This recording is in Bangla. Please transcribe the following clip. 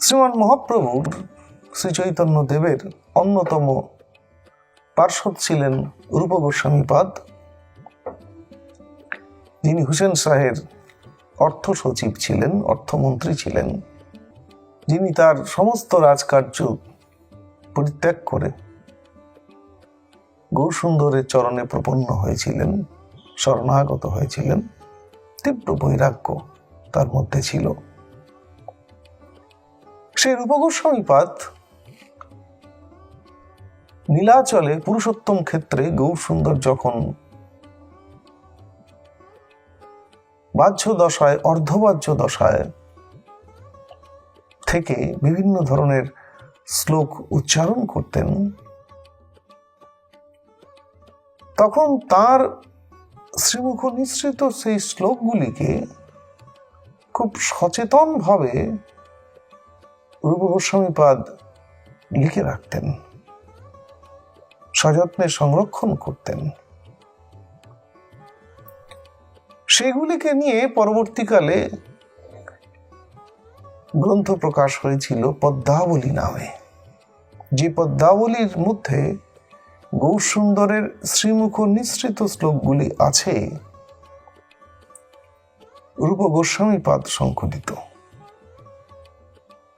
শ্রীমান মহাপ্রভুর শ্রী চৈতন্য দেবের অন্যতম পার্শ্বদ ছিলেন রূপ গোস্বামীপাদ যিনি হুসেন শাহের অর্থ সচিব ছিলেন অর্থমন্ত্রী ছিলেন, যিনি তার সমস্ত রাজকার্য পরিত্যাগ করে গৌরসুন্দরের চরণে প্রপন্ন হয়েছিলেন, শরণাগত হয়েছিলেন, তীব্র বৈরাগ্য তার মধ্যে ছিল। সেই রূপগোস্বামীপাদ নীলাচলে পুরুষোত্তম ক্ষেত্রে গৌর সুন্দর যখন বাহ্য দশায় অর্ধবাহ্য দশায় থেকে বিভিন্ন ধরনের শ্লোক উচ্চারণ করতেন, তখন তার শ্রীমুখ নিঃসৃত সেই শ্লোকগুলিকে খুব সচেতনভাবে রূপ গোস্বামীপাদ লিখে রাখতেন, সযত্নে সংরক্ষণ করতেন। সেগুলিকে নিয়ে পরবর্তীকালে গ্রন্থ প্রকাশ হয়েছিল পদ্মাবলী নামে। যে পদ্মাবলীর মধ্যে গৌরসুন্দরের শ্রীমুখ নিঃসৃত শ্লোকগুলি আছে রূপ গোস্বামী পাদ সংকলিত।